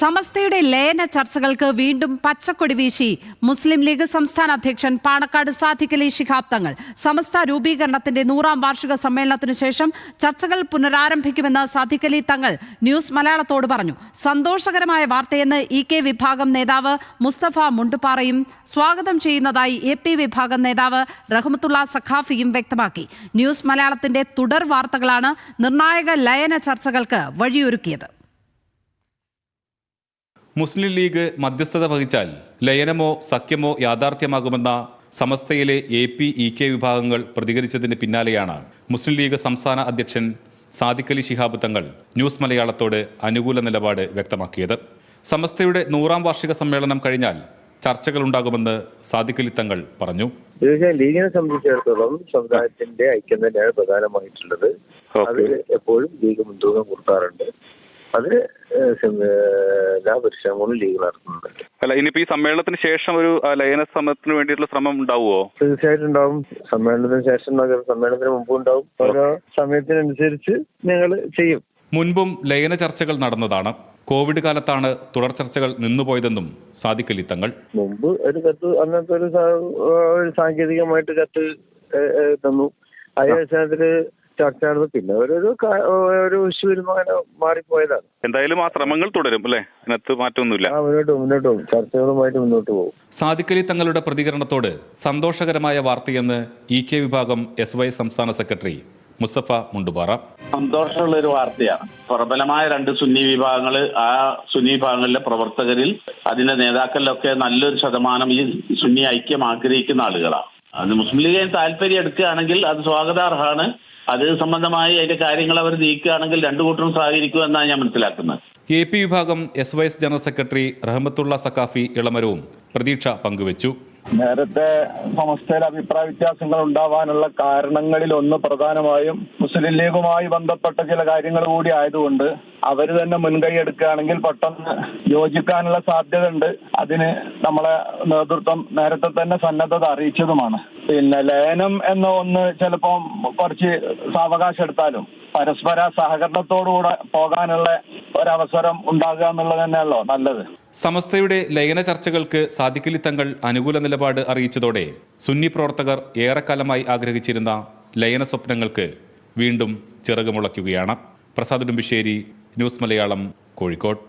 സമസ്തയുടെ ലയന ചർച്ചകൾക്ക് വീണ്ടും പച്ചക്കൊടി വീശി മുസ്ലിം ലീഗ് സംസ്ഥാന അധ്യക്ഷൻ പാണക്കാട് സാധിക്കൽ ഈ ശിഹാബ് തങ്ങൾ സമസ്ത രൂപീകരണത്തിന്റെ നൂറാം വാർഷിക സമ്മേളനത്തിനു ശേഷം ചർച്ചകൾ പുനരാരംഭിക്കുമെന്ന് സാധിക്കൽ തങ്ങൾ ന്യൂസ് മലയാളത്തോട് പറഞ്ഞു. സന്തോഷകരമായ വാർത്തയെന്ന് ഇ കെ വിഭാഗം നേതാവ് മുസ്തഫ മുണ്ടുപാറയും സ്വാഗതം ചെയ്യുന്നതായി എ പി വിഭാഗം നേതാവ് റഹ്മത്തുള്ള സഖാഫിയും വ്യക്തമാക്കി. ന്യൂസ് മലയാളത്തിന്റെ തുടർ വാർത്തകളാണ് നിർണായക ലയന ചർച്ചകൾക്ക് വഴിയൊരുക്കിയത്. മുസ്ലിം ലീഗ് മധ്യസ്ഥത വഹിച്ചാൽ ലയനമോ സഖ്യമോ യാഥാർത്ഥ്യമാകുമെന്ന സമസ്തയിലെ എ പി ഇ കെ വിഭാഗങ്ങൾ പ്രതികരിച്ചതിന് പിന്നാലെയാണ് മുസ്ലിം ലീഗ് സംസ്ഥാന അധ്യക്ഷൻ സാദിഖലി ശിഹാബ് തങ്ങൾ ന്യൂസ് മലയാളത്തോട് അനുകൂല നിലപാട് വ്യക്തമാക്കിയത്. സമസ്തയുടെ നൂറാം വാർഷിക സമ്മേളനം കഴിഞ്ഞാൽ ചർച്ചകൾ ഉണ്ടാകുമെന്ന് സാദിഖലി തങ്ങൾ പറഞ്ഞു. തീർച്ചയായും ലീഗിനെ സംബന്ധിച്ചിടത്തോളം സമുദായത്തിന്റെ ഐക്യം തന്നെയാണ് പ്രധാനമായിട്ടുള്ളത്. അത് എപ്പോഴും ലീഗ് മുൻതൂക്കം കൊടുക്കാറുണ്ട്. അത് ലാഭപരിശ്രമങ്ങളും ലീഗ് നടത്തുന്നുണ്ട് അല്ല ഇനിയിപ്പോ ഈ സമ്മേളനത്തിന് ശേഷം ഒരു ലയന സമരത്തിന് വേണ്ടിയിട്ടുള്ള ശ്രമം ഉണ്ടാവുമോ തീർച്ചയായിട്ടും ഉണ്ടാവും. സമ്മേളനത്തിന് ശേഷം സമ്മേളനത്തിന് മുമ്പ് ഉണ്ടാവും. ഓരോ സമയത്തിനനുസരിച്ച് ഞങ്ങൾ ചെയ്യും. മുൻപും ലയന ചർച്ചകൾ നടന്നതാണ്. കോവിഡ് കാലത്താണ് തുടർ ചർച്ചകൾ നിന്നുപോയതെന്നും സാധിക്കലിത്തങ്ങൾ തങ്ങൾ മുമ്പ് ഒരു കത്ത് അങ്ങനത്തെ ഒരു സാങ്കേതികമായിട്ട് കത്ത് തന്നു. അതിന്റെ അടിസ്ഥാനത്തിൽ ചർച്ച നടന്നു പിന്നെ ഓരോരോ ഓരോ ഇഷ്യൂ വരുമ്പോ അങ്ങനെ മാറിപ്പോയതാണ്. എന്തായാലും ആ ശ്രമങ്ങൾ തുടരും അല്ലെ? അതിനകത്ത് മാറ്റമൊന്നുമില്ല. ആ മുന്നോട്ട് മുന്നോട്ട് പോകും. ചർച്ചകളുമായിട്ട് മുന്നോട്ട് പോകും. സാധിക്കലി തങ്ങളുടെ പ്രതികരണത്തോട് സന്തോഷകരമായ വാർത്തയെന്ന് ഇ കെ വിഭാഗം എസ് വൈ സംസ്ഥാന സെക്രട്ടറി മുസ്തഫ മുണ്ടുപാറ സന്തോഷമുള്ള ഒരു വാർത്തയാണ്. പ്രബലമായ രണ്ട് സുന്നി വിഭാഗങ്ങൾ ആ സുന്നി വിഭാഗങ്ങളിലെ പ്രവർത്തകരിൽ അതിന്റെ നേതാക്കളിലൊക്കെ നല്ലൊരു ശതമാനം ഈ സുന്നി ഐക്യം ആഗ്രഹിക്കുന്ന ആളുകളാണ്. അത് മുസ്ലിം ലീഗിന് താല്പര്യം എടുക്കുകയാണെങ്കിൽ അത് സ്വാഗതാർഹമാണ്. അത് സംബന്ധമായി അതിന്റെ കാര്യങ്ങൾ അവർ നീക്കുകയാണെങ്കിൽ രണ്ടു കൂട്ടരും സഹകരിക്കുമെന്നാണ് ഞാൻ മനസ്സിലാക്കുന്നത്. എ പി വിഭാഗം S Y S general secretary Rahmathulla Sakhafi ഇളമരവും പ്രതീക്ഷ പങ്കുവച്ചു. നേരത്തെ സമസ്തയിൽ അഭിപ്രായ വ്യത്യാസങ്ങൾ ഉണ്ടാവാനുള്ള കാരണങ്ങളിൽ ഒന്ന് പ്രധാനമായും മുസ്ലിം ലീഗുമായി ബന്ധപ്പെട്ട ചില കാര്യങ്ങൾ കൂടി ആയതുകൊണ്ട് അവർ തന്നെ മുൻകൈ എടുക്കുകയാണെങ്കിൽ പെട്ടെന്ന് യോജിക്കാനുള്ള സാധ്യത ഉണ്ട് അതിന് നമ്മളെ നേതൃത്വം നേരത്തെ തന്നെ സന്നദ്ധത അറിയിച്ചതുമാണ്. പിന്നെ ലയനം എന്ന ഒന്ന് ചിലപ്പം കുറച്ച് സാവകാശം എടുത്താലും പരസ്പര സഹകരണത്തോടുകൂടെ പോകാനുള്ള ഒരവസരം ഉണ്ടാകുക എന്നുള്ളത് തന്നെയല്ലോ നല്ലത്. സമസ്തയുടെ ലയന ചർച്ചകൾക്ക് സാധിക്കലി തങ്ങൾ അനുകൂല നിലപാട് അറിയിച്ചതോടെ സുന്നി പ്രവർത്തകർ ഏറെക്കാലമായി ആഗ്രഹിച്ചിരുന്ന ലയന സ്വപ്നങ്ങൾക്ക് വീണ്ടും ചിറകുമുളയ്ക്കുകയാണ് പ്രസാദ് ഉടുമ്പിശ്ശേരി ന്യൂസ് മലയാളം കോഴിക്കോട്.